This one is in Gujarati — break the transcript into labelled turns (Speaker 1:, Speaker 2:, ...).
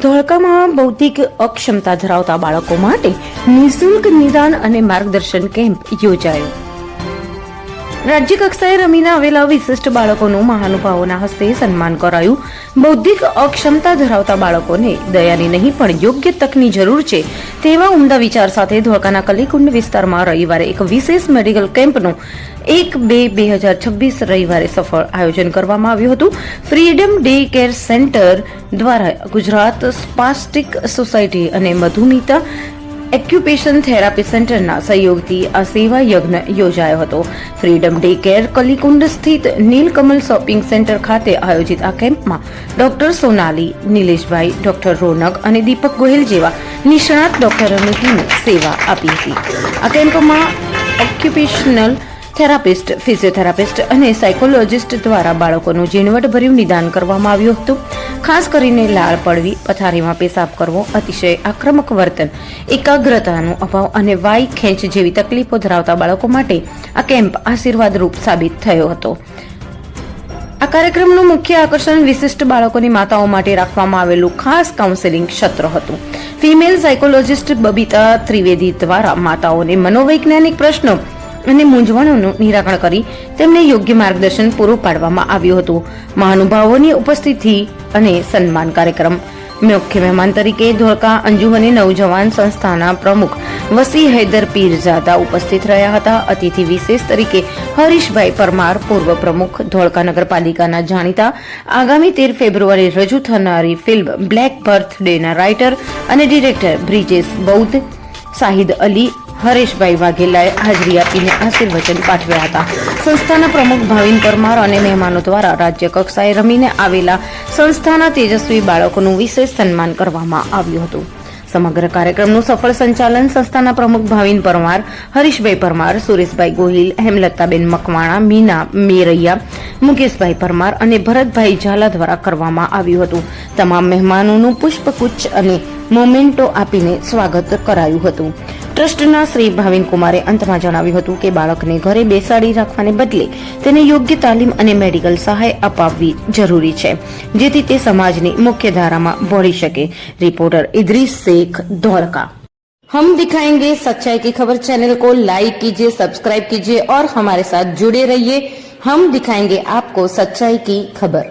Speaker 1: ધોળકામાં બૌદ્ધિક અક્ષમતા ધરાવતા બાળકો માટે નિઃશુલ્ક નિદાન અને માર્ગદર્શન કેમ્પ યોજાયો. રાજ્ય કક્ષાએ રમીને આવેલા વિશિષ્ટ બાળકોનું મહાનુભાવોના હસ્તે સન્માન કરાયું. બૌદ્ધિક અક્ષમતા ધરાવતા બાળકોને દયાની નહીં પણ યોગ્ય તકની જરૂર છે તેવા ઉમદા વિચાર સાથે ધોળકાના કલીકુંડ વિસ્તારમાં રવિવારે એક વિશેષ મેડિકલ કેમ્પનું એક બે બે હજાર છવ્વીસ રવિવારે સફળ આયોજન કરવામાં આવ્યું હતું. ફ્રીડમ ડે કેર સેન્ટર દ્વારા ગુજરાત સ્પાસ્ટિક સોસાયટી અને મધુમિતા એક્યુપેશન થેરાપી સેન્ટરના સહયોગથી આ સેવા યજ્ઞ યોજાયો હતો. ફ્રીડમ ડે કેર કલીકુંડ સ્થિત નીલકમલ શોપિંગ સેન્ટર ખાતે આયોજિત આ કેમ્પમાં ડોક્ટર સોનાલી, નિલેશભાઈ, ડોક્ટર રોનક અને દીપક ગોહિલ જેવા નિષ્ણાત ડોક્ટરોની ટીમે સેવા આપી હતી. આ કેમ્પમાં ઓક્યુપેશનલ થેરાપિસ્ટ, ફિઝિયોથેરાપિસ્ટ અને સાયકોલોજિસ્ટ દ્વારા બાળકોનું ઝીણવટભર્યું નિદાન કરવામાં આવ્યું હતું. ખાસ કરીને લાળ પડવી, પથારીમાં પેશાબ કરવો, અતિશય આક્રમક વર્તન, એકાગ્રતાનો અભાવ અને વાય ખેંચ જેવી તકલીફો ધરાવતા બાળકો માટે આ કેમ્પ આશીર્વાદરૂપ સાબિત થયો હતો. આ કાર્યક્રમનું મુખ્ય આકર્ષણ વિશિષ્ટ બાળકોની માતાઓ માટે રાખવામાં આવેલું ખાસ કાઉન્સેલિંગ સત્ર હતું. ફિમેલ સાયકોલોજિસ્ટ બબીતા ત્રિવેદી દ્વારા માતાઓને મનોવૈજ્ઞાનિક પ્રશ્નો અને મૂંઝવણોનું નિરાકરણ કરી તેમને યોગ્ય માર્ગદર્શન પૂરું પાડવામાં આવ્યું હતું. મહાનુભાવોની ઉપસ્થિતિ અને સન્માન કાર્યક્રમ. મુખ્ય મહેમાન તરીકે ધોળકા અંજુમની નવજવાન સંસ્થાના પ્રમુખ વસી હૈદર પીરઝાદા ઉપસ્થિત રહ્યા હતા. અતિથિ વિશેષ તરીકે હરીશભાઈ પરમાર, પૂર્વ પ્રમુખ ધોળકા નગરપાલિકાના જાણીતા. આગામી તેર ફેબ્રુઆરી રજૂ થનારી ફિલ્મ બ્લેક બર્થ ડેના રાઇટર અને ડિરેક્ટર બ્રિજેશ બૌદ્ધ, શાહિદ અલી હરેશભાઈ વાઘેલાએ હાજરી આપીને આશીર્વચન પાઠવ્યા હતા. સંસ્થાના પ્રમુખ ભાવિન પરમાર અને મહેમાનો દ્વારા રાજ્ય કક્ષાએ રમીને આવેલા સંસ્થાના તેજસ્વી બાળકોનું વિશેષ સન્માન કરવામાં આવ્યું હતું. સમગ્ર કાર્યક્રમનું સફળ સંચાલન સંસ્થાના પ્રમુખ ભાવિન પરમાર, હરીશભાઈ પરમાર, સુરેશભાઈ ગોહિલ, હેમલતાબેન મકવાણા, મીના મેરૈયા, મુકેશભાઈ પરમાર અને ભરતભાઈ ઝાલા દ્વારા કરવામાં આવ્યું હતું. તમામ મહેમાનોનું પુષ્પગુચ્છ અને મોમેન્ટો આપીને સ્વાગત કરાયું હતું. ટ્રસ્ટના શ્રી ભાવિન કુમારે અંતમાં જણાવ્યું હતું કે બાળકને ઘરે બેસાડી રાખવાને બદલે તેને યોગ્ય તાલીમ અને મેડિકલ સહાય અપાવવી જરૂરી છે જેથી તે સમાજની મુખ્ય ધારામાં ભળી શકે રિપોર્ટર ઇદ્રીસ શેખ ધોળકા हम दिखाएंगे सच्चाई की खबर चैनल को लाइक कीजिए सब्सक्राइब कीजिए और हमारे साथ जुड़े रहिए हम दिखाएंगे आपको सच्चाई की खबर